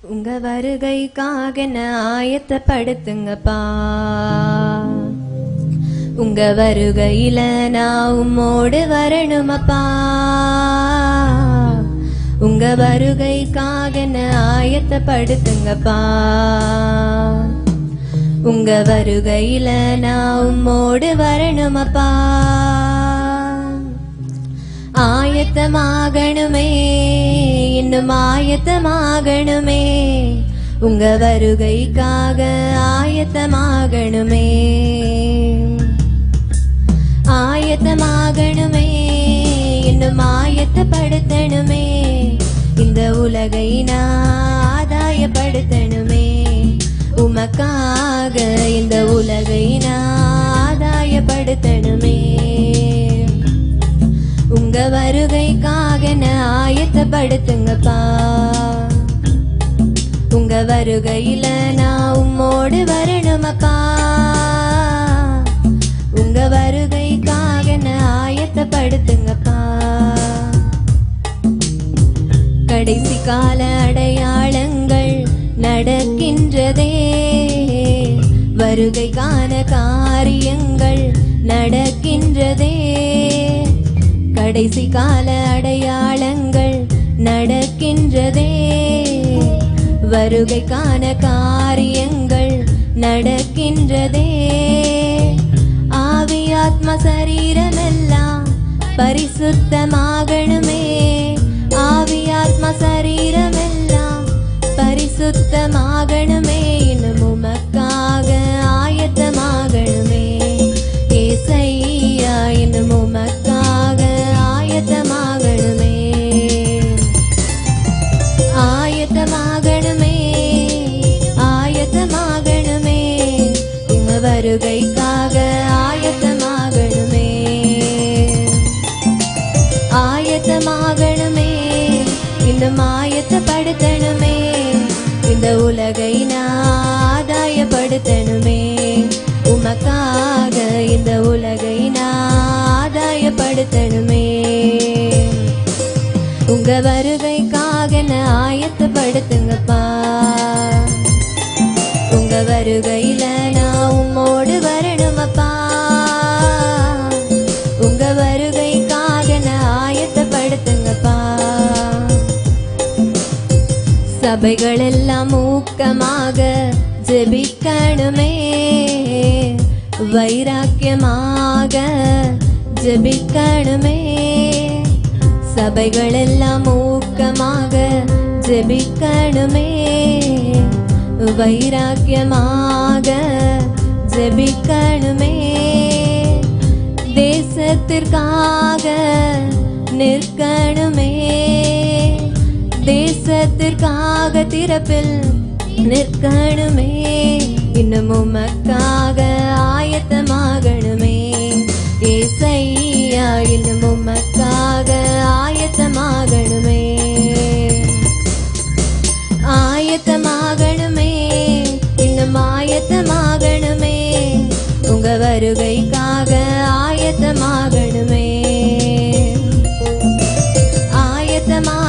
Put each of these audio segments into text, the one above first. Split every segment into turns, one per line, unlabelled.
உங்க வருகைக்காக நான் ஆயத்தப்படுத்துங்கப்பா? உங்க வருகையில நான் உம்மோடு வரணுமப்பா? உங்க வருகைக்காக நான் ஆயத்தப்படுத்துங்கப்பா? உங்க வருகையில நான் உம்மோடு வரணுமப்பா? ஆயத்தமாகணுமே. இன்னும் ஆயத்தமாகணுமே. உங்க வருகைக்காக ஆயத்தமாகணுமே. ஆயத்தமாகணுமே. இன்னும் ஆயத்தப்படுத்தணுமே. இந்த உலகை நான் ஆதாயப்படுத்தணுமே. உமக்காக இந்த உலகை நான் ஆதாயப்படுத்தணுமே. உங்க வருகைக்காக என்ன ஆயத்தப்படுத்துங்கப்பா. உங்க வருகையில நான் உம்மோடு வரணுமப்பா. உங்க வருகைக்காக என்ன ஆயத்தப்படுத்துங்கப்பா. கடைசி கால அடையாளங்கள் நடக்கின்றதே. வருகைக்கான காரியங்கள் நடக்கின்றதே. கடைசி கால அடையாளங்கள் நடக்கின்றதே. வருகைக்கான காரியங்கள் நடக்கின்றதே. ஆவியாத்ம சரீரமெல்லாம் பரிசுத்தமாகணுமே. ஆவியாத்ம சரீரமெல்லாம் பரிசுத்தமாக ஆயத்தமாகணுமே ஆயத்தமாகணுமே. உங்க வருகைக்காக ஆயத்தமாகணுமே. ஆயத்தமாகணுமே இன்னும் ஆயத்தப்படுத்தணுமே. இந்த உலகை நான் வருகைக்காக நான் ஆயத்தப்படுத்துங்கப்பா? உங்க வருகையில நான் உம்மோடு வரணுமப்பா. உங்க வருகைக்காக நான் ஆயத்தப்படுத்துங்கப்பா? சபைகள் எல்லாம் ஊக்கமாக ஜெபிக்கணுமே. வைராக்கியமாக ஜெபிக்கணுமே. சபைகளெல்லாம் ஊக்கமாக ஜெபிக்கணுமே. வைராக்கியமாக ஜெபிக்கணுமே. தேசத்திற்காக நிற்கணுமே. தேசத்திற்காக திறப்பில் நிற்கணுமே. இன்னும் உமக்காக ஆயத்தமாகணுமே. ஏசையா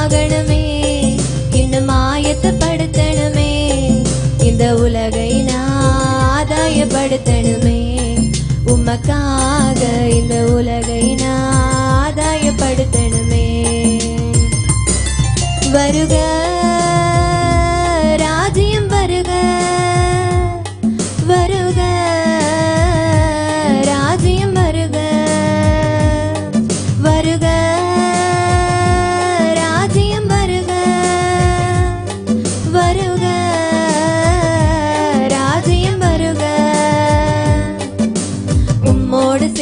ஆகணுமே. இன்னும் ஆயத்தப்படுத்தணுமே. இந்த உலகை நான் ஆதாயப்படுத்தணுமே. உமக்காக இந்த உலகை நான் ஆதாயப்படுத்தணுமே. வருக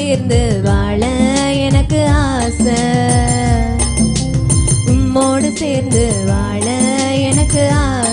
சேர்ந்து வாழ எனக்கு ஆசை. உம்மோடு சேர்ந்து வாழ எனக்கு ஆசை